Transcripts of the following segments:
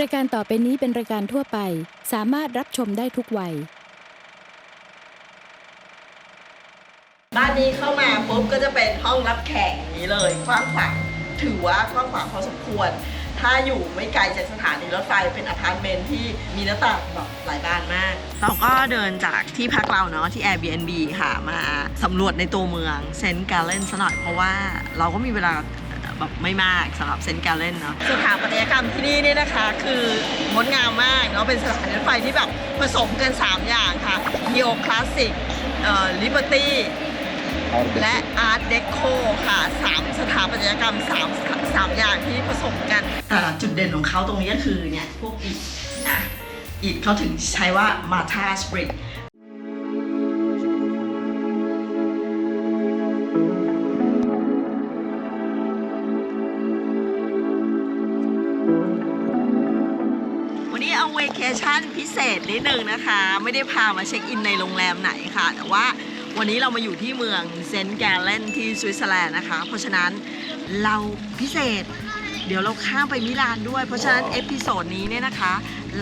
รายการต่อไปนี้เป็นรายการทั่วไป สามารถรับชมได้ทุกวัย บ้านนี้เข้ามาปุ๊บก็จะเป็นห้องรับแขกอย่างนี้เลยกว้างขวางถือว่ากว้างขวางพอสมควร ถ้าอยู่ไม่ไกลจากสถานีรถไฟเป็นอพาร์ตเมนต์ที่มีหน้าต่างแบบหลายบานมาก เราก็เดินจากที่พักเราเนาะที่ Airbnb ค่ะมาสำรวจในตัวเมืองเซนต์การ์เลนซะหน่อยเพราะว่าเราก็มีเวลา แบบไม่มากสำหรับเซนต์การ์เลนเนาะสถาปัตยกรรมที่นี่เนี่ยนะคะ คืองดงามมากเนาะเป็นสถานีรถไฟที่แบบผสมกัน 3 อย่างค่ะนีโอคลาสสิกเอ่อลิเบอร์ตี้และอาร์ตเดโคค่ะสามสถาปัตยกรรมสามสามอย่างที่ผสมกันแต่จุดเด่นของเขาตรงนี้ก็คือเนี่ยพวกอิฐนะอิฐเขาถึงใช้ว่ามาทาสบริก เคชั่นพิเศษนิดนึงนะคะ ไม่ได้พามาเช็คอินในโรงแรมไหนค่ะ แต่ว่าวันนี้เรามาอยู่ที่เมืองเซนต์แกลเลนที่สวิตเซอร์แลนด์นะคะ เพราะฉะนั้นเราพิเศษ เดี๋ยวเราข้ามไปมิลานด้วย เพราะฉะนั้นเอพิโซดนี้เนี่ยนะคะ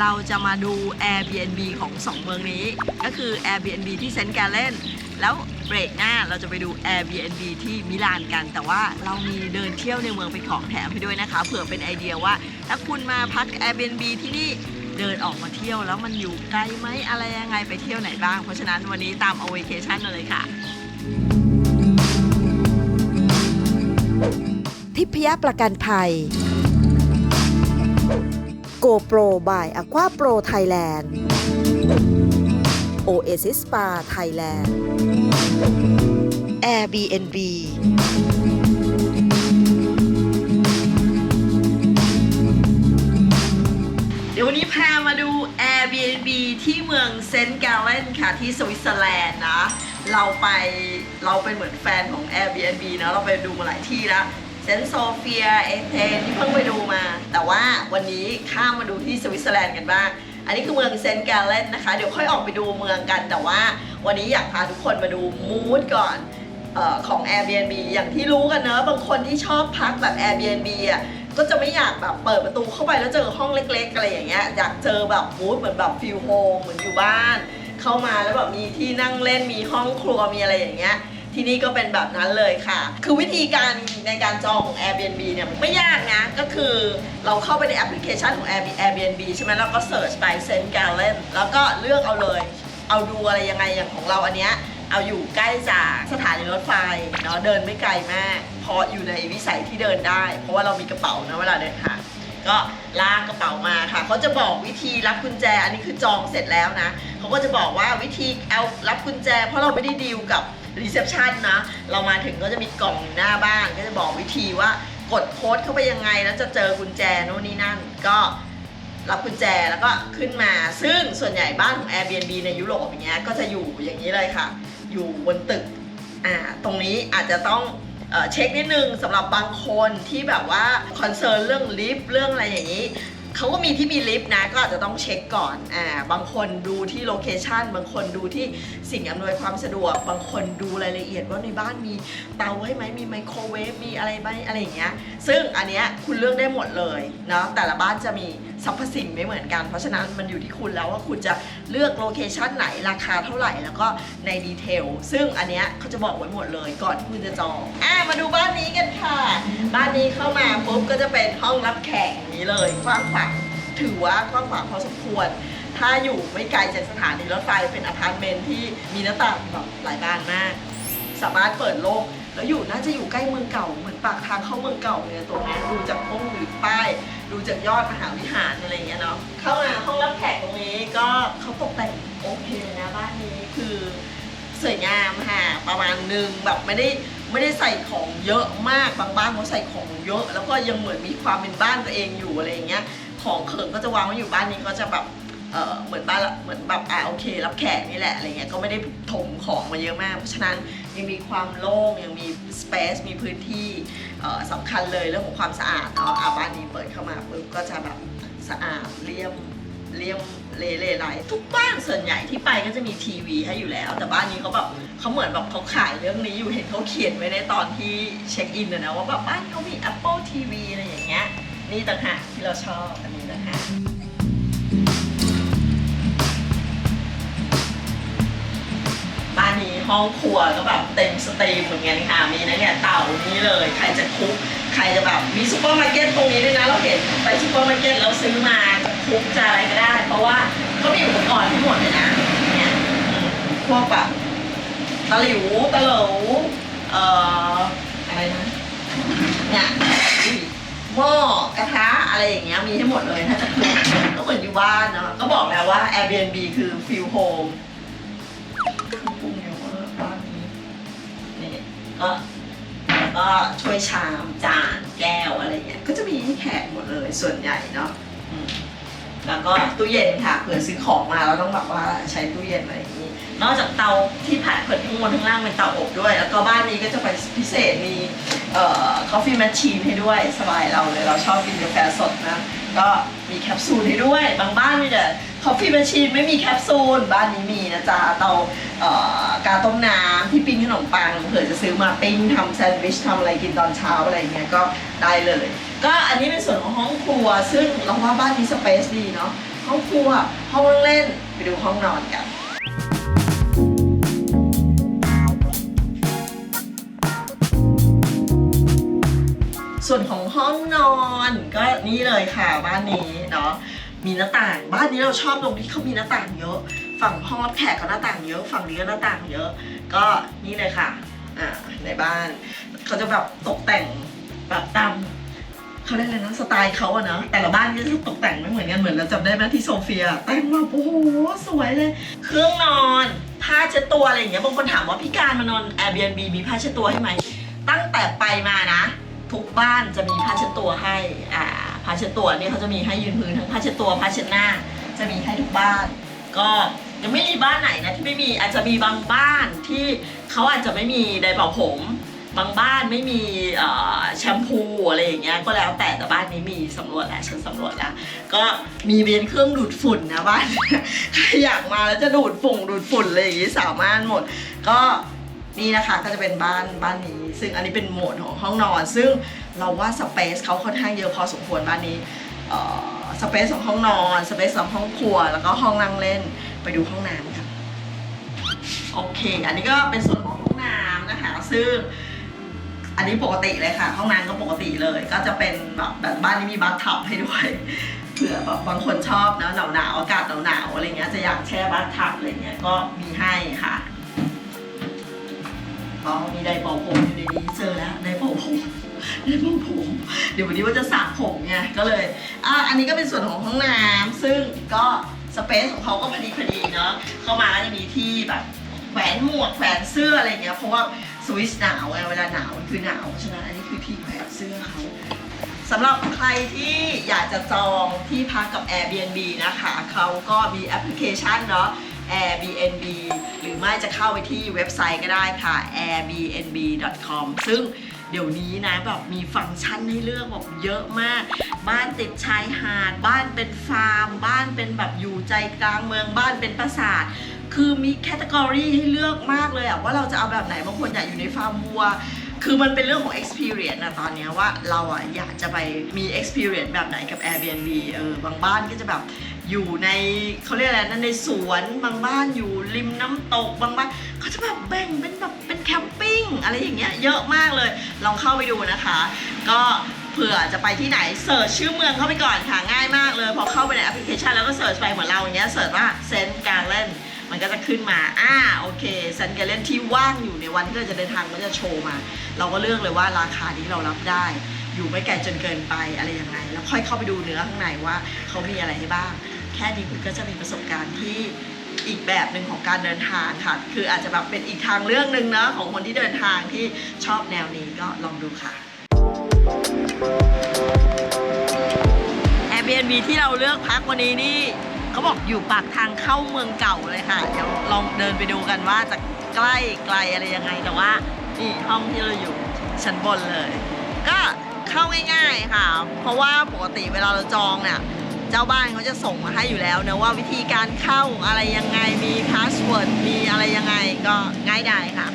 เราจะมาดู Airbnb ของ2เมืองนี้ ก็คือ Airbnb ที่เซนต์แกลเลนแล้วเบรกหน้าเราจะไปดู Airbnb ที่มิลานกัน แต่ว่าเรามีเดินเที่ยวในเมืองเป็นของแถมให้ด้วยนะคะ เผื่อเป็นไอเดียว่า ถ้าคุณมาพัก Airbnb ที่นี่ เดินออกมาเที่ยวแล้วมันอยู่ไกลไหมอะไรยังไงไปเที่ยวไหนบ้าง เพราะฉะนั้นวันนี้ตามเอา a ว a t i o n มาเลยค่ะ ทิพยประกันภัย GoPro by Aqua Pro Thailand Oasis Spa Thailand Airbnb นี้พามาดู Airbnb ที่เมืองเซนต์แกลเลนค่ะที่สวิตเซอร์แลนด์นะ เราไปเราเป็นเหมือนแฟนของ Airbnb นะเราไปดูมาหลายที่แล้วเซนต์โซเฟียเอเธนที่เพิ่งไปดูมา แต่ว่าวันนี้ข้ามมาดูที่สวิตเซอร์แลนด์กันบ้างอันนี้คือเมืองเซนต์แกลเลนนะคะ เดี๋ยวค่อยออกไปดูเมืองกัน แต่ว่าวันนี้อยากพาทุกคนมาดูมูดก่อนออของ Airbnb อย่างที่รู้กันเนอะบางคนที่ชอบพักแบบ Airbnb อะ ก็จะไม่อยากแบบเปิดประตูเข้าไปแล้วเจอห้องเล็ก ๆ อะไรอย่างเงี้ยอยากเจอแบบมูดเหมือนแบบฟิลโฮมเหมือนอยู่บ้าน เข้ามาแล้วแบบมีที่นั่งเล่นมีห้องครัวมีอะไรอย่างเงี้ยที่นี่ก็เป็นแบบนั้นเลยค่ะ คือวิธีการในการจองของ Airbnb เนี่ยไม่ยากนะ ก็คือเราเข้าไปในแอปพลิเคชันของ Airbnb ใช่ไหมแล้วก็เสิร์ชไป Saint Gallen แล้วก็เลือกเอาเลย เอาดูอะไรยังไงอย่างของเราอันเนี้ย เอาอยู่ใกล้จากสถานีรถไฟเนาะเดินไม่ไกลมากพราะอยู่ในวิสัยที่เดินได้ เพราะว่าเรามีกระเป๋านะเวลาเดินทางก็ลากกระเป๋ามาค่ะเขาจะบอกวิธีรับกุญแจ อันนี้คือจองเสร็จแล้วนะเขาก็จะบอกว่าวิธีเอารับกุญแจ เพราะเราไม่ได้ดีลกับรีเซพชันนะเรามาถึงก็จะมีกล่องหน้าบ้าน ก็จะบอกวิธีว่ากดโค้ดเข้าไปยังไง แล้วจะเจอกุญแจโน่นนี่นั่นก็รับกุญแจแล้วก็ขึ้นมา ซึ่งส่วนใหญ่บ้านของ Airbnb ในยุโรปอย่างเงี้ยก็จะอยู่อย่างนี้เลยค่ะ อยู่บนตึกอ่าตรงนี้อาจจะต้องเช็คนิดนึงสำหรับบางคนที่แบบว่าคอนเซิร์นเรื่องลิฟต์เรื่องอะไรอย่างนี้เขาก็มีที่มีลิฟต์นะก็อาจจะต้องเช็คก่อนอ่าบางคนดูที่โลเคชันบางคนดูที่สิ่งอำนวยความสะดวก บางคนดูรายละเอียดว่าในบ้านมีเตาให้ไหมมีไมโครเวฟมีอะไรไหมอะไรอย่างเงี้ยซึ่งอันเนี้ยคุณเลือกได้หมดเลยเนาะแต่ละบ้านจะมี สรรพสิ่งไม่เหมือนกัน เพราะฉะนั้นมันอยู่ที่คุณแล้วว่าคุณจะเลือกโลเคชันไหนราคาเท่าไหร่แล้วก็ในดีเทลซึ่งอันเนี้ยเขาจะบอกไว้หมดเลยก่อนที่คุณจะจองอะมาดูบ้านนี้กันค่ะ บ้านนี้เข้ามาปุ๊บก็จะเป็นห้องรับแขกอย่างนี้เลยกว้างขวางถือว่ากว้างขวางพอสมควร ถ้าอยู่ไม่ไกลจากสถานีรถไฟเป็นอพาร์ตเมนต์ที่มีหน้าต่างแบบหลายบานมาก สามารถเปิดโลก แล้วอยู่น่าจะอยู่ใกล้เมืองเก่าเหมือนปากทางเข้าเมืองเก่าเลยตรงนี้ดูจากห้องหรือป้าย ดูจากยอดมหาวิหารอะไรเงี้ยเนาะเข้ามาห้องรับแขกตรงนี้ก็เขาตกแต่งโอเคเลยนะบ้านนี้คือสวยงามค่ะประมาณหนึ่งแบบไม่ได้ไม่ได้ใส่ของเยอะมากบางบ้านเขาใส่ของเยอะ แล้วก็ยังเหมือนมีความเป็นบ้านตัวเองอยู่อะไรอย่างเงี้ย ของเขิงก็จะวางไว้อยู่บ้านนี้ก็จะแบบ เออเหมือนบ้านละเหมือนแบบอ่าโอเค รับแขกนี่แหละอะไรเงี้ยก็ไม่ได้ถมของมาเยอะมาก เพราะฉะนั้นยังมีความโล่งยังมีสเปซมีพื้นที่สำคัญเลยเรื่องของความสะอาดเนาะอะบ้านนี้เปิดเข้ามาปุ๊บก็จะแบบสะอาดเรียบเรียบเลเลไหลทุกบ้านส่วนใหญ่ที่ไปก็จะมีทีวีให้อยู่แล้ว แต่บ้านนี้เขาแบบเขาเหมือนแบบเขาขายเรื่องนี้อยู่เห็นเขาเขียนไว้ในตอนที่เช็คอินนะว่าแบบบ้านเขามี Apple TV อะไรอย่างเงี้ยนี่ต่างหากที่เราชอบอันนี้ต่างหาก นนี้ห้องครัวก็แบบเต็มสตรีมเหมือนกันค่ะ มีนะเนี่ยเต่านี้เลย ใครจะคุก ใครจะแบบมีซูเปอร์มาร์เก็ตตรงนี้ด้วยนะ เราเห็นไปซูเปอร์มาร์เก็ตเราซื้อมาจะคุกจะอะไรก็ได้ เพราะว่าก็มีอุปกรณ์ทั้งหมดเลยนะเนี่ยพวกแบบตะหลิวตะเหลวเอ่ออะไรนะเนี่ยหม้อกระทะอะไรอย่างเงี้ยมีให้หมดเลยถ้าจะคุกก็เหมือนอยู่บ้านเนาะก็บอกแล้วว่า Airbnb คือฟิลโฮม ก็แล้วก็ช่วยชามจานแก้วอะไรเงี้ยก็จะมีให้แขกหมดเลยส่วนใหญ่เนาะอืมแล้วก็ตู้เย็นค่ะเผื่อซื้อของมาเราต้องแบบว่าใช้ตู้เย็นอะไรอย่างนี้ นอกจากเตาที่ผ่านเปิดทั้งบนทั้งล่างเป็นเตาอบด้วย แล้วก็บ้านนี้ก็จะไปพิเศษมีเอ่อ coffee machine ให้ด้วยสบายเราเลยเราชอบกินกาแฟสดนะ ก็มีแคปซูลให้ด้วย บางบ้านมีแต่คอฟฟี่แมชชีนไม่มีแคปซูล บ้านนี้มีนะจ๊ะเตาเกาต้มน้ำที่ปิ้งขนมปังเผื่อจะซื้อมาปิ้งทำแซนด์วิชทำอะไรกินตอนเช้าอะไรเงี้ยก็ได้เลย ก็อันนี้เป็นส่วนของห้องครัว ซึ่งเราว่าบ้านนี้สเปซดีเนาะห้องครัวห้องเล่นไปดูห้องนอนกัน ส่วนของห้องนอนก็นี่เลยค่ะบ้านนี้เนาะมีหน้าต่าง บ้านนี้เราชอบตรงที่เขามีหน้าต่างเยอะ ฝั่งห้องรับแขกก็หน้าต่างเยอะฝั่งนี้ก็หน้าต่างเยอะ ก็นี่เลยค่ะอ่าในบ้านเขาจะแบบตกแต่งแบบตามเขาเรียกอะไรนะสไตล์เขาอะเนาะแต่ละบ้านก็จะตกแต่งไม่เหมือนกันเหมือนเราจำได้ไหมที่โซเฟีย แต่งแบบโอ้โหสวยเลย เครื่องนอนผ้าเช็ดตัวอะไรอย่างเงี้ยบางคนถามว่าพี่การมานอน Airbnb มีผ้าเช็ดตัวให้ไหมตั้งแต่ไปมานะ ทุกบ้านจะมีผ้าเช็ดตัวให้อ่าผ้าเช็ดตัวเนี่ยเขาจะมีให้ยืนพื้นทั้งผ้าเช็ดตัวผ้าเช็ดหน้า จะมีให้ทุกบ้าน ก็ยังไม่มีบ้านไหนนะที่ไม่มีอาจจะมีบางบ้านที่เขาอาจจะไม่มีไดร์เป่าผม บางบ้านไม่มีแชมพูอะไรอย่างเงี้ยก็แล้วแต่แต่บ้านนี้มีสำรวจแล้วฉันสำรวจแล้วก็มีเป็นเครื่องดูดฝุ่นนะบ้านใครอยากมาแล้วจะดูดฝุ่นดูดฝุ่นอะไรอย่างงี้สามารถหมด ก็นี่นะคะก็จะเป็นบ้านบ้านนี้ ซึ่งอันนี้เป็นโหมดของห้องนอน ซึ่งเราว่าสเปซเขาค่อนข้างเยอะพอสมควรบ้านนี้สเปซของห้องนอนสเปซของห้องครัว แล้วก็ห้องนั่งเล่นไปดูห้องน้ำค่ะโอเค อันนี้ก็เป็นส่วนของห้องน้ำนะคะ ซึ่งอันนี้ปกติเลยค่ะ ห้องน้ำก็ปกติเลย ก็จะเป็นแบบแบบบ้านนี้มีบัตทับให้ด้วยเผื่อแบบบางคนชอบนะหนาวหนาวอากาศหนาวหนาวอะไรเงี้ยจะอยากแช่บัตทับอะไรเงี้ยก็มีให้ค่ะ ก็มีไดร์เป่าผมอยู่ในนี้เจอแล้วไดร์เป่าผมไดร์เป่าผม เดี๋ยววันนี้ว่าจะสระผมไงก็เลยอะอันนี้ก็เป็นส่วนของห้องน้ำซึ่งก็สเปซของเขาก็พอดีพอดีเนาะเข้ามาก็จะมีที่แบบแขวนหมวกแขวนเสื้ออะไรเงี้ยเพราะว่าสวิสหนาวไงเวลาหนาวมันคือหนาวเพราะฉะนั้นอันนี้คือที่แขวนเสื้อเขาสำหรับใครที่อยากจะจองที่พักกับ Airbnb นะคะเขาก็มีแอปพลิเคชันเนาะ Airbnb หรือไม่จะเข้าไปที่เว็บไซต์ก็ได้ค่ะ airbnb.com ซึ่งเดี๋ยวนี้นะแบบมีฟังก์ชันให้เลือกแบบเยอะมาก บ้านติดชายหาด บ้านเป็นฟาร์ม บ้านเป็นแบบอยู่ใจกลางเมืองบ้านเป็นปราสาทคือมีแคตตากรีให้เลือกมากเลยอะว่าเราจะเอาแบบไหนบางคนอยากอยู่ในฟาร์มวัว คือมันเป็นเรื่องของ experience นะตอนนี้ว่าเราอะอยากจะไปมี experience แบบไหนกับ Airbnb เออบางบ้านก็จะแบบ อยู่ในเขาเรียกอะไรนั่นในสวนบางบ้านอยู่ริมน้ำตกบางบ้านเขาจะแบบแบ่งเป็นแบบเป็นแคมปิ้งอะไรอย่างเงี้ยเยอะมากเลย ลองเข้าไปดูนะคะ ก็เผื่อจะไปที่ไหนเสิร์ชชื่อเมืองเข้าไปก่อนค่ะง่ายมากเลยพอเข้าไปในแอปพลิเคชันแล้วก็เสิร์ชไปเหมือนเราอย่างเงี้ยเสิร์ชว่าเซนต์การ์เล่นมันก็จะขึ้นมา อ่า โอเคซันเกเลนที่ว่างอยู่ในวันที่เราจะเดินทางก็จะโชว์มา เราก็เลือกเลยว่าราคานี้เรารับได้ อยู่ไม่ไกลจนเกินไปอะไรยังไง แล้วค่อยเข้าไปดูเนื้อข้างในว่าเขามีอะไรให้บ้าง ค่นี้คุณก็จะมีประสบการณ์ที่อีกแบบหนึ่งของการเดินทางค่ะ คืออาจจะแบบเป็นอีกทางเรื่องหนึ่งเนะของคนที่เดินทางที่ชอบแนวนี้ก็ลองดูค่ะ Airbnb ที่เราเลือกพักวันนี้นี่เขาบอกอยู่ปากทางเข้าเมืองเก่าเลยค่ะ เดี๋ยวลองเดินไปดูกันว่าจะใกล้ไกลอะไรยังไงแต่ว่านี่ห้องที่เราอยู่ชั้นบนเลย ก็เข้าง่ายๆค่ะ เพราะว่าปกติเวลาเราจองเนี่ย เจ้าบ้านเขาจะส่งมาให้อยู่แล้วนะว่าวิธีการเข้าอะไรยังไงมีพาสเวิร์ดมีอะไรยังไงก็ง่ายดายค่ะ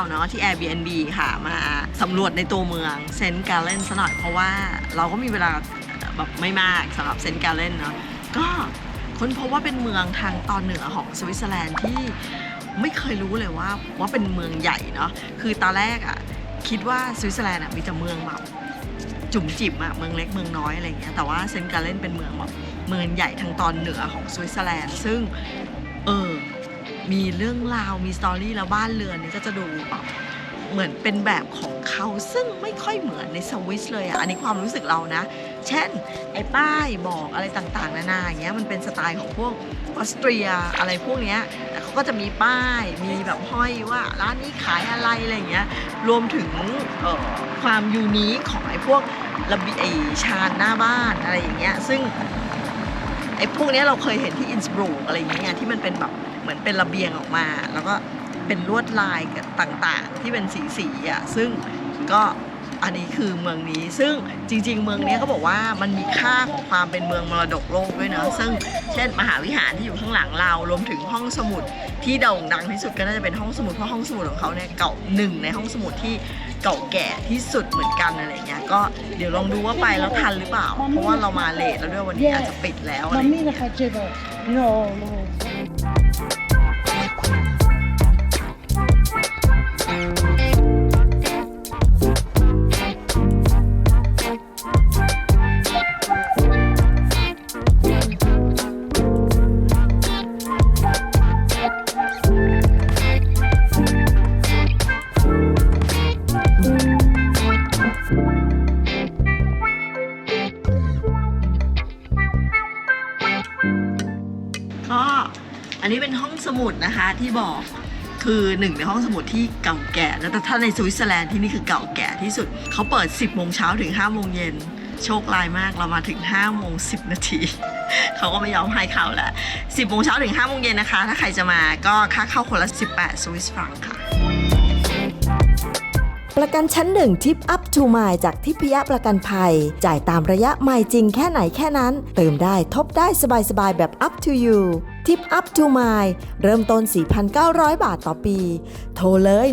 เราเนาะที่ Airbnb ค่ะ มาสำรวจในตัวเมืองเซนต์กาเลนซะหน่อยเพราะว่าเราก็มีเวลาแบบไม่มากสำหรับเซนต์กาเลนเนาะก็ค้นพบว่าเป็นเมืองทางตอนเหนือของสวิตเซอร์แลนด์ที่ไม่เคยรู้เลยว่าว่าเป็นเมืองใหญ่เนาะคือตอนแรกอะ่ะคิดว่าสวิตเซอร์แลนด์อะมีแต่เมืองแบบจุ่มจิ๋มอะเมืองเล็กเมืองน้อยอะไรอย่างเงี้ยแต่ว่าเซนต์กาเลนเป็นเมืองแบบเมืองใหญ่ทางตอนเหนือของสวิตเซอร์แลนด์ซึ่งเออ มีเรื่องราวมีสตอรี่แล้วบ้านเรือนเนี่ยก็จะดูแบบเหมือนเป็นแบบของเขาซึ่งไม่ค่อยเหมือนในสวิสเลยอะอันนี้ความรู้สึกเรานะ เช่น ไอ้ป้ายบอกอะไรต่างๆ นานาอย่างเงี้ยมันเป็นสไตล์ของพวกออสเตรียอะไรพวกเนี้ยแต่เขาก็จะมีป้ายมีแบบห้อยว่าร้านนี้ขายอะไรอะไรอย่างเงี้ยรวมถึงความยูนิคของไอ้พวกระเบียไอ้ชานหน้าบ้านอะไรอย่างเงี้ยซึ่ง ไอ้พวกเนี้ยเราเคยเห็นที่อินสบรูกอะไรอย่างเงี้ยที่มันเป็นแบบเหมือนเป็นระเบียงออกมา แล้วก็เป็นลวดลายต่างๆ ที่เป็นสีสีๆอะซึ่งก็อันนี้คือเมืองนี้ซึ่งจริง ๆ เมืองนี้เขาบอกว่ามันมีค่าของความเป็นเมืองมรดกโลกด้วยเนะซึ่งเช่นมหาวิหารที่อยู่ข้างหลังเรารวมถึงห้องสมุดที่โด่งดังที่สุดก็น่าจะเป็นห้องสมุดเพราะห้องสมุดของเขาเนี่ยเก่าหนึ่งในห้องสมุดที่ เก่าแก่ที่สุดเหมือนกันอะไรเงี้ยก็เดี๋ยวลองดูว่าไปแล้วทันหรือเปล่า เพราะว่าเรามาเลทแล้วด้วยวันนี้อาจจะปิดแล้วอะไรเงี้ย นนี้เป็นห้องสมุดนะคะที่บอกคือหนึ่งในห้องสมุดที่เก่าแก่นะแต่ถ้าในสวิตเซอร์แลนด์ที่นี่คือเก่าแก่ที่สุด เขาเปิด 10 โมงเช้าถึง 5 โมงเย็น โชคลายมากเรามาถึง 5 โมง 10 นาที เขาก็ไม่ยอมให้เข้าแหละ 10 โมงเช้าถึง 5 โมงเย็นนะคะ ถ้าใครจะมาก็ค่าเข้าคนละ 18 สวิสฟรังค่ะ ประกันชั้นหนึ่งทิปอัพทูมายจากทิพยประกันภัย จ่ายตามระยะไมล์จริงแค่ไหนแค่นั้น เติมได้ทบได้สบายๆแบบ up to you ทิปอัพทูมายเริ่มต้น 4,900 บาทต่อปี โทรเลย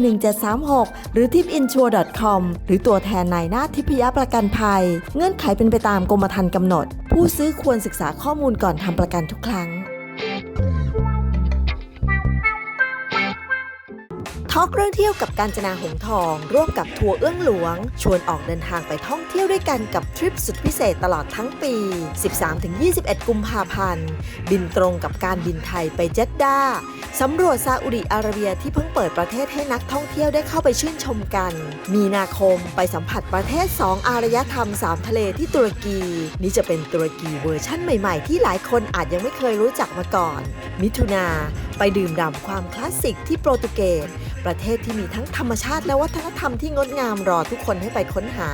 1736 หรือ tipinsure.com หรือตัวแทนนายหน้าทิพยประกันภัย เงื่อนไขเป็นไปตามกรมธรรม์กำหนด ผู้ซื้อควรศึกษาข้อมูลก่อนทำประกันทุกครั้ง ทอกเรื่องเที่ยวกับการจนาหงทอง ร่วมกับทัวร์เอื้องหลวง ชวนออกเดินทางไปท่องเที่ยวด้วยกันกับทริปสุดพิเศษตลอดทั้งปี 13-21 กุมภาพันธ์ บินตรงกับการบินไทยไปเจดดาสำรวจซาอุดิอาระเบียที่เพิ่งเปิดประเทศให้นักท่องเที่ยวได้เข้าไปชื่นชมกัน มีนาคมไปสัมผัสประเทศ 2 อารยธรรม 3 ทะเลที่ตุรกี นี่จะเป็นตุรกีเวอร์ชั่นใหม่ๆ ที่หลายคนอาจยังไม่เคยรู้จักมาก่อน มิถุนาไปดื่มด่ำความคลาสสิกที่โปรตุเกส ประเทศที่มีทั้งธรรมชาติและวัฒนธรรมที่งดงามรอทุกคนให้ไปค้นหา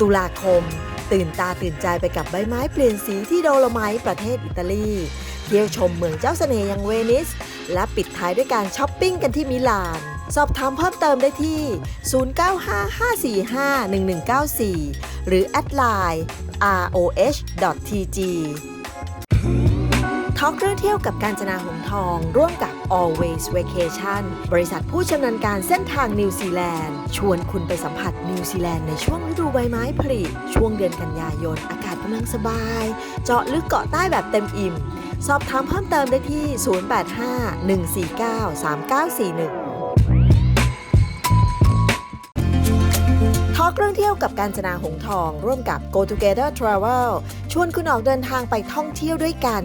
ตุลาคม ตื่นตาตื่นใจไปกับใบไม้เปลี่ยนสีที่โดโลไมต์ประเทศอิตาลีเที่ยวชมเมืองเจ้าเสน่ห์อย่างเวนิส และปิดท้ายด้วยการช้อปปิ้งกันที่มิลาน สอบถามเพิ่มเติมได้ที่ 0955451194 หรือแอดไลน์ roh.tg ็อกเรื่องเที่ยวกับการจนาหงทอง ร่วมกับ Always Vacation บริษัทผู้ชำนาญการเส้นทางนิวซีแลนด์ ชวนคุณไปสัมผัสนิวซีแลนด์ในช่วงฤดูใบไม้ผลิช่วงเดือนกันยายน อากาศกำลังสบาย เจาะลึกเกาะใต้แบบเต็มอิ่ม สอบถามเพิ่มเติมได้ที่ 085-149-3941 อล์กเรื่องเที่ยวกับการจนาหงทอง ร่วมกับ Go Together Travel ชวนคุณออกเดินทางไปท่องเที่ยวด้วยกัน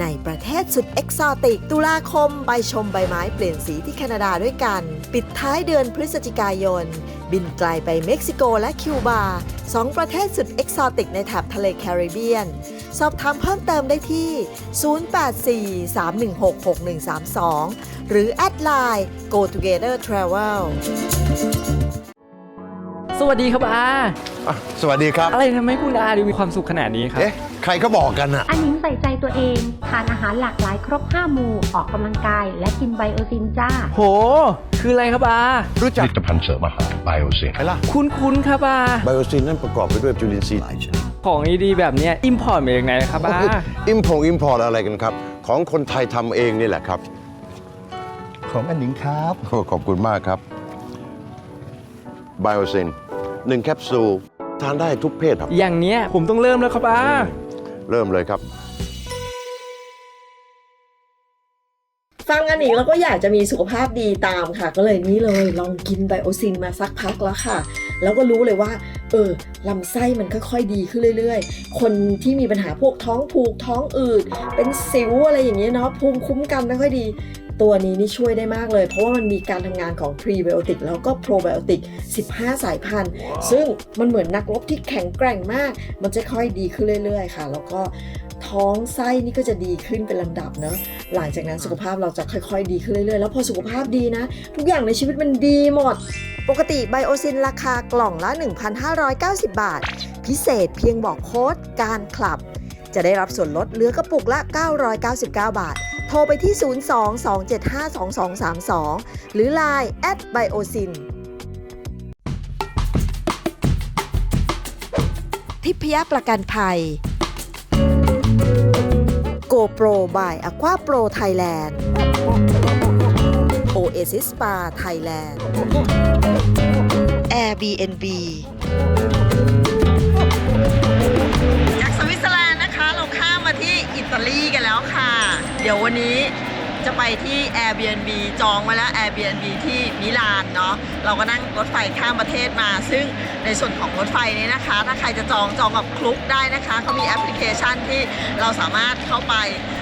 ในประเทศสุดเอกซอติก ตุลาคมไปชมใบไม้เปลี่ยนสีที่แคนาดาด้วยกัน ปิดท้ายเดือนพฤศจิกายน บินไกลไปเม็กซิโกและคิวบาสองประเทศสุดเอกซอติกในแถบทะเลแคริบเบียน สอบถามเพิ่มเติมได้ที่ 0843166132 หรือแอดไลน์ Go Together Travel สวัสดีครับอาอะสวัสดีครับ อะไรทำให้คุณอาดูมีความสุขขนาดนี้ครับ เอ๊ะ ใครก็บอกกันอะอันนิ้งใส่ใจตัวเอง ทานอาหารหลากหลายครบ 5 หมู่ ออกกำลังกาย และกินไบโอซินจ้า โห คืออะไรครับอารู้ผจักลิตภัณฑ์เสริมอาหารไบโอเซน ไหมล่ะคุ้นๆครับอาไบโอซินนั้นประกอบไปด้วยจุลินทรีย์ของดีๆแบบเนี้อิมพอร์ตมาจากไหนครับอาอิมพงอิมพอร์ตอะไรกันครับ ของคนไทยทำเองนี่แหละครับ ของอันหนิงครับโอ้ขอบคุณมากครับไบโอซิน หนึ่งแคปซูลทานได้ทุกเพศครับ อย่างเนี้ยผมต้องเริ่มแล้วครับอาเริ่มเลยครับ ฟังอันนี้เราก็อยากจะมีสุขภาพดีตามค่ะ ก็เลยนี่เลยลองกินไบโอซินมาสักพักแล้วค่ะ แล้วก็รู้เลยว่า เออลำไส้มันค่อยๆดีขึ้นเรื่อยๆ คนที่มีปัญหาพวกท้องผูกท้องอืดเป็นสิวอะไรอย่างเงี้ยเนาะภูมิคุ้มกันไม่ค่อยดี ตัวนี้นี่ช่วยได้มากเลย เพราะว่ามันมีการทำงานของพรีไบโอติกแล้วก็โปรไบโอติก 15 สายพันธุ์ ซึ่งมันเหมือนนักรบที่แข็งแกร่งมาก มันจะค่อยดีขึ้นเรื่อย ๆ ค่ะ แล้วก็ท้องไส้นี่ก็จะดีขึ้นเป็นลำดับเนาะหลังจากนั้นสุขภาพเราจะค่อยๆ ดีขึ้นเรื่อยๆ แล้วพอสุขภาพดีนะ ทุกอย่างในชีวิตมันดีหมด ปกติไบโอซินราคากล่องละ 1,590 บาท พิเศษเพียงบอกโค้ดการคลับ จะได้รับส่วนลดเหลือกระปุกละ 999 บาท โทรไปที่ 02-275-2232 หรือ Line at biosin ทิพยประกันภัย GoPro by Aqua Pro Thailand Oasis Spa Thailand Airbnb ดี๋ยววันนี้จะไปที่ Airbnb จองมาแล้ว Airbnb ที่มิลานเนาะเราก็นั่งรถไฟข้ามประเทศมา ซึ่งในส่วนของรถไฟนี้นะคะ ถ้าใครจะจองจองกับคลุกได้นะคะเขามีแอปพลิเคชันที่เราสามารถเข้าไป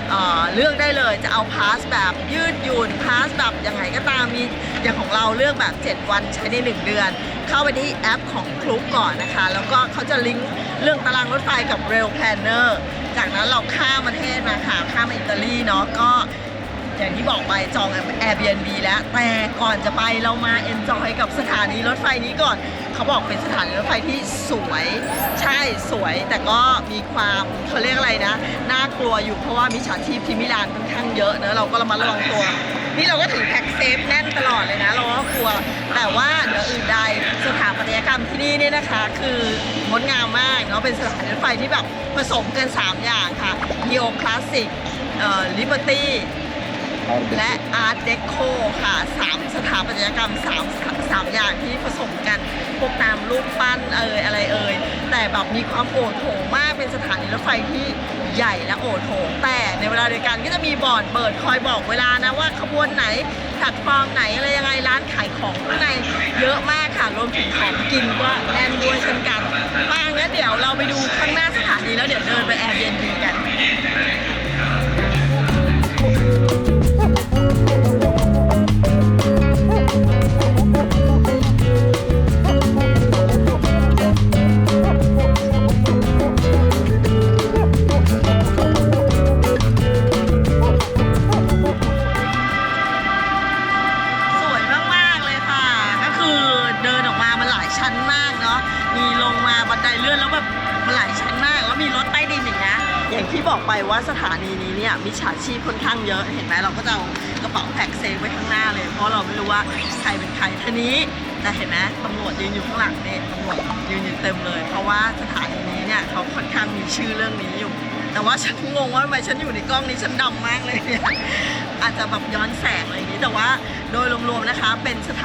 เเลือกได้เลยจะเอาพาสแบบยืดหยุ่นพาสแบบย่างไรก็ตามมีอย่างของเราเลือกแบบ 7 วันใช้ได้1เดือน เข้าไปที่แอปของคลุกก่อนนะคะ แล้วก็เขาจะลิงก์เรื่องตารางรถไฟกับ Rail Planner จากนั้นเราข้ามประเทศมาค่ะข้ามมาอิตาลีเนาะก็อย่างที่บอกไปจอง Airbnb แล้วแต่ก่อนจะไปเรามา enjoy กับสถานีรถไฟนี้ก่อน เขาบอกเป็นสถานีรถไฟที่สวย ใช่สวย แต่ก็มีความเขาเรียกอะไรนะ น่ากลัวอยู่เพราะว่ามีฉาชีพที่มิลานค่อนข้างเยอะเนอะเราก็ระมัดระวังตัว นี่เราก็ถือแพ็กเซฟแน่นตลอดเลยนะ เราก็กลัว แต่ว่าเหนืออื่นใดสถาปัตยกรรมที่นี่เนี่ยนะคะ คืองดงามมากเนาะเป็นสถานีรถไฟที่แบบผสมกัน 3 อย่างค่ะนีโอคลาสสิกเอ่อลิเบอร์ตี้ และอาร์ตเดโคค่ะสามสถาปัตยกรรมสามสามอย่างที่ผสมกันพวกตามรูปปั้นเอ่ยอะไรเอ่ยแต่แบบมีความโอดโถงมากเป็นสถานีรถไฟที่ใหญ่และโอดโถงแต่ในเวลาเดียวกันก็จะมีบอร์ดเปิดคอยบอกเวลานะว่าขบวนไหนแพลตฟอร์มไหนอะไรยังไงร้านขายของข้างในเยอะมากค่ะรวมถึงของกินก็แน่นด้วยเช่นกันมางั้นเดี๋ยวเราไปดูข้างหน้าสถานีแล้วเดี๋ยวเดินไป Airbnb กัน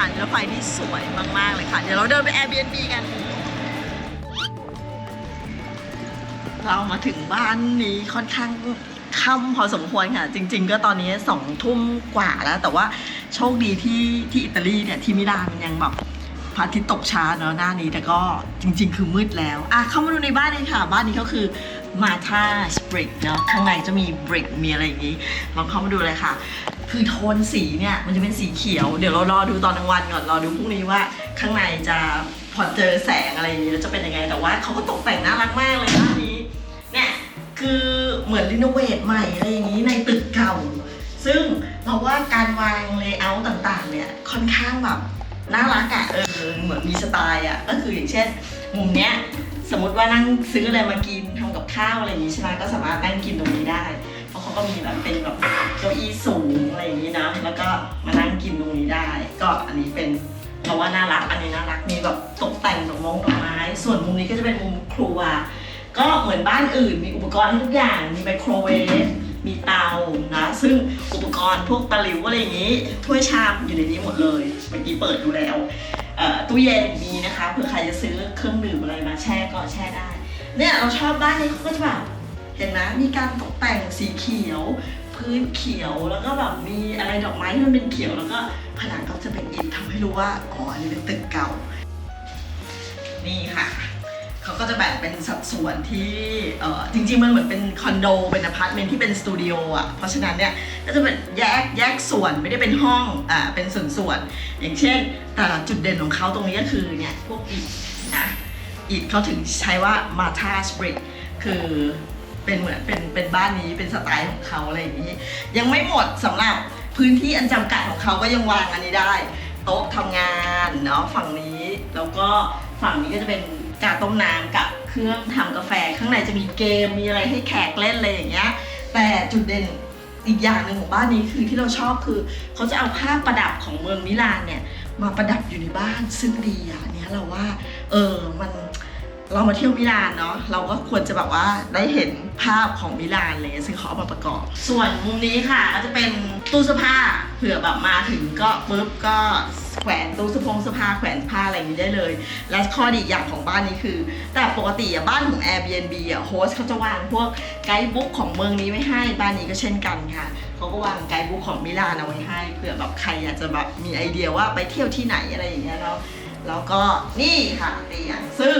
านรถไฟที่สวยมาก ๆ เลยค่ะ เดี๋ยวเราเดินไป Airbnb กัน เรามาถึงบ้านนี้ค่อนข้างค่ำพอสมควรค่ะ จริง ๆ ก็ตอนนี้สองทุ่มกว่าแล้ว แต่ว่าโชคดีที่ที่อิตาลีเนี่ย ที่มิลานมันยังแบบพระอาทิตย์ตกช้าเนาะหน้านี้แต่ก็จริง ๆ คือมืดแล้วอะเข้ามาดูในบ้านเลยค่ะ บ้านนี้ก็คือ มาธาสบริกเนาะข้างในจะมีบริกมีอะไรอย่างนี้ ลองเข้ามาดูเลยค่ะ คือโทนสีเนี่ยมันจะเป็นสีเขียว เดี๋ยวเรารอดูตอนกลางวันก่อนรอดูพรุ่งนี้ว่าข้างในจะพอเจอแสงอะไรอย่างนี้แล้วจะเป็นยังไง แต่ว่าเขาก็ตกแต่งน่ารักมากเลยบ้านนี้เนี่ยคือเหมือนรีโนเวทใหม่อะไรอย่างนี้ในตึกเก่า ซึ่งเราว่าการวางเลเยอร์ต่างๆ เนี่ยค่อนข้างแบบน่ารักอะ่ะเออเหมือนมีสไตล์อะ่ะก็คืออย่างเช่น มุมเนี้ย สมมติว่านั่งซื้ออะไรมากินทำกับข้าวอะไรอย่างนี้ใช่ไหมก็สามารถนั่งกินตรงนี้ได้ เพราะเขาก็มีแบบเป็นแบบเก้าอี้สูงอะไรอย่างนี้นะแล้วก็มานั่งกินตรงนี้ได้ ก็อันนี้เป็นเราว่าน่ารักอันนี้น่ารักมีแบบตกแต่งดอกมงดอกไม้ ส่วนมุมนี้ก็จะเป็นมุมครัว ก็เหมือนบ้านอื่น มีอุปกรณ์ให้ทุกอย่างมีไมโครเวฟมีเตานะ ซึ่งอุปกรณ์พวกตะหลิวอะไรอย่างนี้ถ้วยชามอยู่ในนี้หมดเลยเมื่อกี้เปิดดูแล้ว ตู้เย็นมีนะคะเผื่อใครจะซื้อเครื่องดื่มอะไรมาแช่ก็แช่ได้ เนี่ยเราชอบบ้านนี้เขาก็จะแบบเห็นไหมมีการตกแต่งสีเขียว พื้นเขียวแล้วก็แบบมีอะไรดอกไม้ที่มันเป็นเขียวแล้วก็ผนังก็จะเป็นอิฐทำให้รู้ว่าอ๋ออันนี้เป็นตึกเก่า นี่ค่ะ เขาก็จะแบ่งเป็นสัดส่วนที่จริงๆมันเหมือนเป็นคอนโดเป็นอพาร์ตเมนต์ที่เป็นสตูดิโออะเพราะฉะนั้นเนี่ยก็จะเป็นแยกแยกส่วนไม่ได้เป็นห้องอ่าเป็นส่วนส่วนๆอย่างเช่น แต่ละจุดเด่นของเขาตรงนี้ก็คือเนี่ยพวกอิฐนะอิฐเขาถึงใช้ว่ามาทาสบริกคือเป็นเหมือนเป็นเป็นบ้านนี้เป็นสไตล์ของเขาอะไรอย่างนี้ ยังไม่หมดสำหรับพื้นที่อันจำกัดของเขาก็ยังวางอันนี้ได้ โต๊ะทำงานเนาะฝั่งนี้แล้วก็ฝั่งนี้ก็จะเป็น กาต้มน้ำกับเครื่องทำกาแฟ ข้างในจะมีเกมมีอะไรให้แขกเล่นเลยอย่างเงี้ย แต่จุดเด่นอีกอย่างหนึ่งของบ้านนี้คือที่เราชอบคือ เขาจะเอาภาพประดับของเมืองมิลานเนี่ยมาประดับอยู่ในบ้านซึ่งดีอะเนี้ยเราว่า เออมัน เรามาเที่ยวมิลานเนาะเราก็ควรจะแบบว่าได้เห็นภาพของมิลานเลยซึ่งเขาเอามาประกอบ ส่วนมุมนี้ค่ะก็จะเป็นตู้เสื้อผ้าเผื่อแบบมาถึงก็ปุ๊บก็แขวนตู้เสื้อผงเสื้อผ้าแขวนผ้าอะไรอย่างนี้ได้เลย และข้อดีอย่างของบ้านนี้คือ แต่ปกติอะบ้านของ Airbnb อะโฮสเขาจะวางพวกไกด์บุ๊กของเมืองนี้ไว้ให้บ้านนี้ก็เช่นกันค่ะเขาก็วางไกด์บุ๊กของมิลานเอาไว้ให้เผื่อแบบใครอยากจะแบบมีไอเดียว่าไปเที่ยวที่ไหนอะไรอย่างเงี้ยเนาะแล้วก็นี่ค่ะเตียงซึ่ง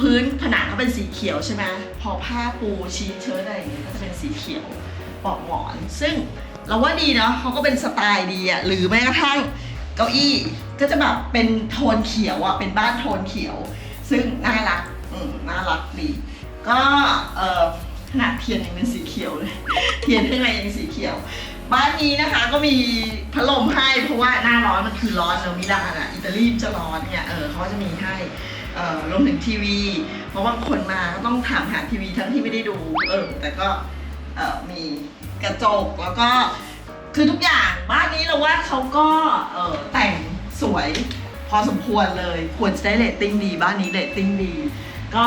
พื้นผนังเขาเป็นสีเขียวใช่ไหมพอผ้าปูชีเชิ้ตอะไรอย่างเงี้ยก็จะเป็นสีเขียวปลอกหมอน ซึ่งเราว่าดีเนาะเขาก็เป็นสไตล์ดีอะหรือแม้กระทั่งเก้าอี้ก็จะแบบเป็นโทนเขียวอะเป็นบ้านโทนเขียว ซึ่งน่ารักอืมน่ารักดีก็เออขนาดเทียนยังเป็นสีเขียวเลย เทียนข้างในยังสีเขียว บ้านนี้นะคะก็มีพัดลมให้เพราะว่าหน้าร้อนมันคือร้อนเนอะมิลานอะอิตาลีมจะร้อนเนี่ยเออเขาจะมีให้ รวมถึงทีวี เพราะว่าคนมาก็ต้องถามหาทีวีทั้งที่ไม่ได้ดูเออแต่ก็มีกระจกแล้วก็คือทุกอย่างบ้านนี้เราว่าเขาก็แต่งสวยพอสมควรเลย ควรจะได้เรตติ้งดี บ้านนี้เรตติ้งดี ก็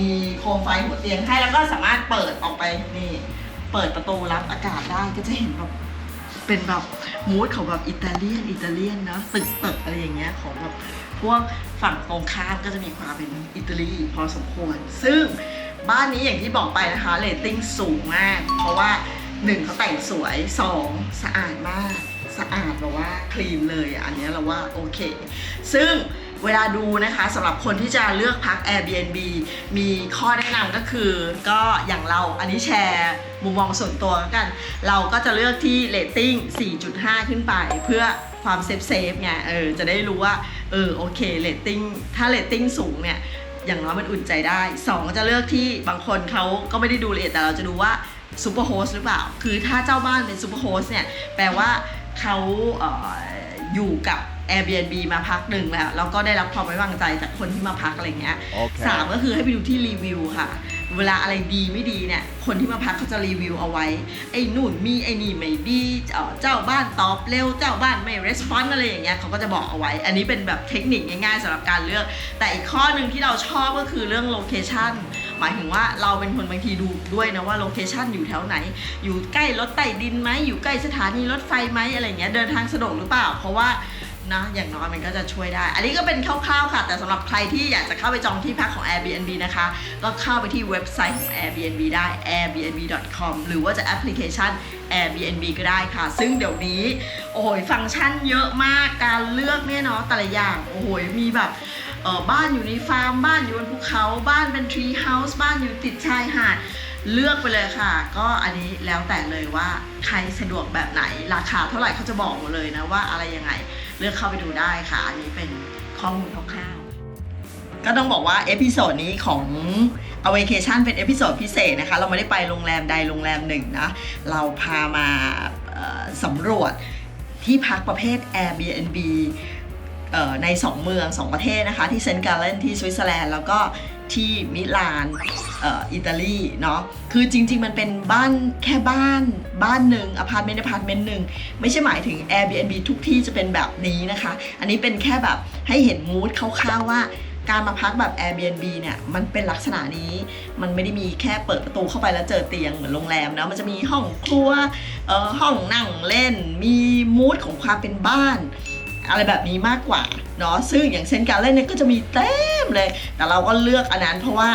มีโคมไฟหัวเตียงให้แล้วก็สามารถเปิดออกไปนี่เปิดประตูรับอากาศได้ก็จะเห็นแบบเป็นแบบมูดของแบบอิตาเลียนอิตาเลียนเนะตึกตึกอะไรอย่างเงี้ยของแบบ พวกฝั่งตรงข้ามก็จะมีความเป็นอิตาลีพอสมควร ซึ่งบ้านนี้อย่างที่บอกไปนะคะเรตติ้งสูงมาก เพราะว่าหนึ่งเขาแต่งสวยสองสะอาดมาก สะอาดแบบว่าคลีนเลยอันนี้เราว่าโอเค ซึ่งเวลาดูนะคะสำหรับคนที่จะเลือกพัก Airbnb มีข้อแนะนำก็คือ ก็อย่างเราอันนี้แชร์มุมมองส่วนตัวกัน เราก็จะเลือกที่เรตติ้ง 4.5 ขึ้นไปเพื่อ ความเซฟเซฟไงเออจะได้รู้ว่าเออโอเคเรตติ้งถ้าเรตติ้งสูงเนี่ยอย่างน้อยมันอุ่นใจได้2ก็จะเลือกที่บางคนเขาก็ไม่ได้ดูละเอียดแต่เราจะดูว่าซูเปอร์โฮสหรือเปล่า คือถ้าเจ้าบ้านเป็นซูเปอร์โฮสเนี่ยแปลว่าเขาเอออยู่กับ Airbnb มาพักหนึ่งแล้ว แล้วก็ได้รับความไว้วางใจจากคนที่มาพักอะไรเงี้ยสามก็คือให้ไปดูที่รีวิวค่ะ เวลาอะไรดีไม่ดีเนี่ย คนที่มาพักเขาจะรีวิวเอาไว้ ไอ้นู่นมีไอ้นี่ไม่ดีเจ้าบ้านตอบเร็ว เจ้าบ้านไม่รีสปอนอะไรอย่างเงี้ยเขาก็จะบอกเอาไว้ อันนี้เป็นแบบเทคนิคง่ายๆสำหรับการเลือก แต่อีกข้อหนึ่งที่เราชอบก็คือเรื่องโลเคชันหมายถึงว่าเราเป็นคนบางทีดูด้วยนะว่าโลเคชันอยู่แถวไหน อยู่ใกล้รถใต้ดินไหมอยู่ใกล้สถานีรถไฟไหมอะไรเงี้ยเดินทางสะดวกหรือเปล่า เพราะว่า นะอย่างน้อยมันก็จะช่วยได้ อันนี้ก็เป็นคร่าวๆค่ะ แต่สำหรับใครที่อยากจะเข้าไปจองที่พักของ Airbnb นะคะ ก็เข้าไปที่เว็บไซต์ของ Airbnb ได้ airbnb.com หรือว่าจะแอปพลิเคชัน Airbnb ก็ได้ค่ะ ซึ่งเดี๋ยวนี้ โอ้โหฟังก์ชันเยอะมากการเลือกเนี่ยเนาะแต่ละอย่างโอ้โหมีแบบเออบ้านอยู่ในฟาร์ม บ้านอยู่บนภูเขา บ้านเป็นทรีเฮาส์บ้านอยู่ติดชายหาดเลือกไปเลยค่ะ ก็อันนี้แล้วแต่เลยว่าใครสะดวกแบบไหนราคาเท่าไหร่เขาจะบอกหมดเลยนะว่าอะไรยังไง เลือกเข้าไปดูได้ค่ะ อันนี้เป็นข้อมูลคร่าวๆก็ต้องบอกว่าเอพิโซดนี้ของ a w a c a t i o n เป็นเอพิโซดพิเศษนะคะ เราไม่ได้ไปโรงแรมใดโรงแรมหนึ่งนะ เราพามาสำรวจที่พักประเภท Airbnb เอ่อใน 2 เมือง 2 ประเทศนะคะ ที่เซนต์กาเลนที่สวิตเซอร์แลนด์แล้วก็ ที่มิลานอิตาลีเนาะคือจริง ๆ มันเป็นบ้านแค่บ้านบ้านหนึ่งอพาร์ตเมนต์อพาร์ตเมนต์หนึ่งไม่ใช่หมายถึง Airbnb ทุกที่จะเป็นแบบนี้นะคะ อันนี้เป็นแค่แบบให้เห็นมูดคร่าวๆว่าการมาพักแบบ Airbnb เนี่ยมันเป็นลักษณะนี้ มันไม่ได้มีแค่เปิดประตูเข้าไปแล้วเจอเตียงเหมือนโรงแรมนะมันจะมีห้องครัวห้องนั่งเล่น มีมูดของความเป็นบ้าน อะไรแบบนี้มากกว่าเนาะซึ่งอย่างเช่นการเล่นเนี่ยก็จะมีเต็มเลย แต่เราก็เลือกอันนั้นเพราะว่า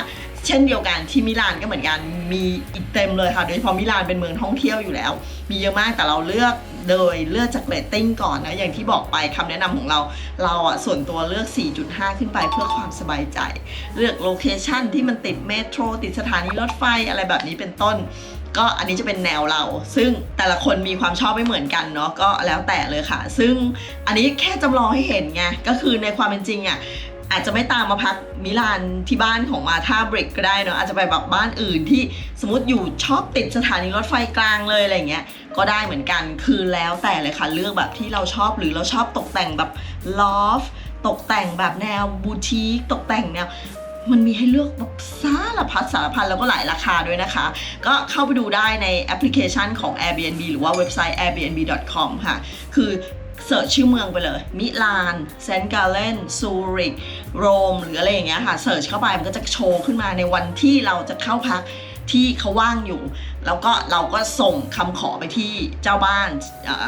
เช่นเดียวกันที่มิลานก็เหมือนกันมีอีกเต็มเลยค่ะโดยเฉพาะมิลานเป็นเมืองท่องเที่ยวอยู่แล้ว มีเยอะมากแต่เราเลือกโดยเลือกจากเรตติ้งก่อนนะอย่างที่บอกไปคำแนะนำของเรา เราอะส่วนตัวเลือก 4.5 ขึ้นไปเพื่อความสบายใจ เลือกโลเคชันที่มันติดเมโทรติดสถานีรถไฟอะไรแบบนี้เป็นต้น ก็อันนี้จะเป็นแนวเรา ซึ่งแต่ละคนมีความชอบไม่เหมือนกันเนาะก็แล้วแต่เลยค่ะ ซึ่งอันนี้แค่จำลองให้เห็นไงก็คือในความเป็นจริงอะอาจจะไม่ตามมาพักมิลานที่บ้านของมาท่าบริกก็ได้เนาะอาจจะไปแบบบ้านอื่นที่สมมติอยู่ชอบติดสถานีรถไฟกลางเลยอะไรเงี้ยก็ได้เหมือนกันคือแล้วแต่เลยค่ะเลือกแบบที่เราชอบหรือเราชอบตกแต่งแบบลอฟตกแต่งแบบแนวบูติกตกแต่งแนว มันมีให้เลือกแบบสารพัดสารพันแล้วก็หลายราคาด้วยนะคะ ก็เข้าไปดูได้ในแอปพลิเคชันของ Airbnb หรือว่าเว็บไซต์ airbnb.com ค่ะ คือเสิร์ชชื่อเมืองไปเลย มิลานเซนต์กาเลนซูริกโรม หรืออะไรอย่างเงี้ยค่ะเสิร์ชเข้าไปมันก็จะโชว์ขึ้นมาในวันที่เราจะเข้าพักที่เขาว่างอยู่ แล้วก็เราก็ส่งคำขอไปที่เจ้าบ้าน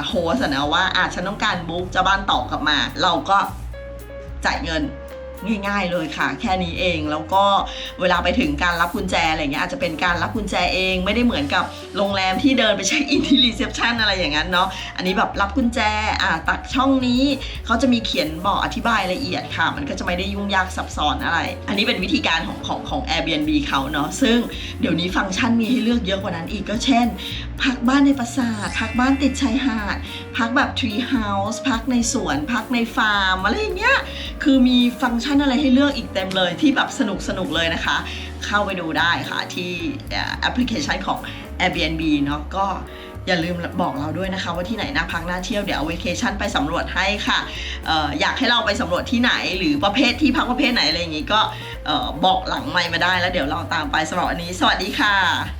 โฮสนะว่าอาฉันต้องการบุ๊กเจ้าบ้านตอบกลับมา เราก็จ่ายเงิน ง่าย ๆ เลยค่ะ แค่นี้เองแล้วก็เวลาไปถึงการรับกุญแจอะไรเงี้ยอาจจะเป็นการรับกุญแจเองไม่ได้เหมือนกับโรงแรมที่เดินไปเช็คอินที่รีเซพชันอะไรอย่างนั้นเนาะอันนี้แบบรับกุญแจอ่าตักช่องนี้เขาจะมีเขียนบอกอธิบายละเอียดค่ะ มันก็จะไม่ได้ยุ่งยากซับซ้อนอะไร อันนี้เป็นวิธีการของของของ Airbnb เขาเนาะซึ่งเดี๋ยวนี้ฟังก์ชันมีให้เลือกเยอะกว่านั้นอีกก็เช่น พักบ้านในปราสาทพักบ้านติดชายหาด พักแบบ tree house พักในสวน พักในฟาร์มอะไรอย่างเงี้ยคือมีฟังก์ชันอะไรให้เลือกอีกเต็มเลยที่แบบสนุกสนุกเลยนะคะ เข้าไปดูได้ค่ะที่แอปพลิเคชันของ Airbnb เนาะก็อย่าลืมบอกเราด้วยนะคะ ว่าที่ไหนน่าพักน่าเที่ยวเดี๋ยวเอาเวเคชั่นไปสำรวจให้ค่ะอออยากให้เราไปสำรวจที่ไหน หรือประเภทที่พักประเภทไหนอะไรอย่างงี้ก็ออบอกหลังไมค์มาได้แล้วเดี๋ยวเราตามไปสำหรับวันนี้ สวัสดีค่ะ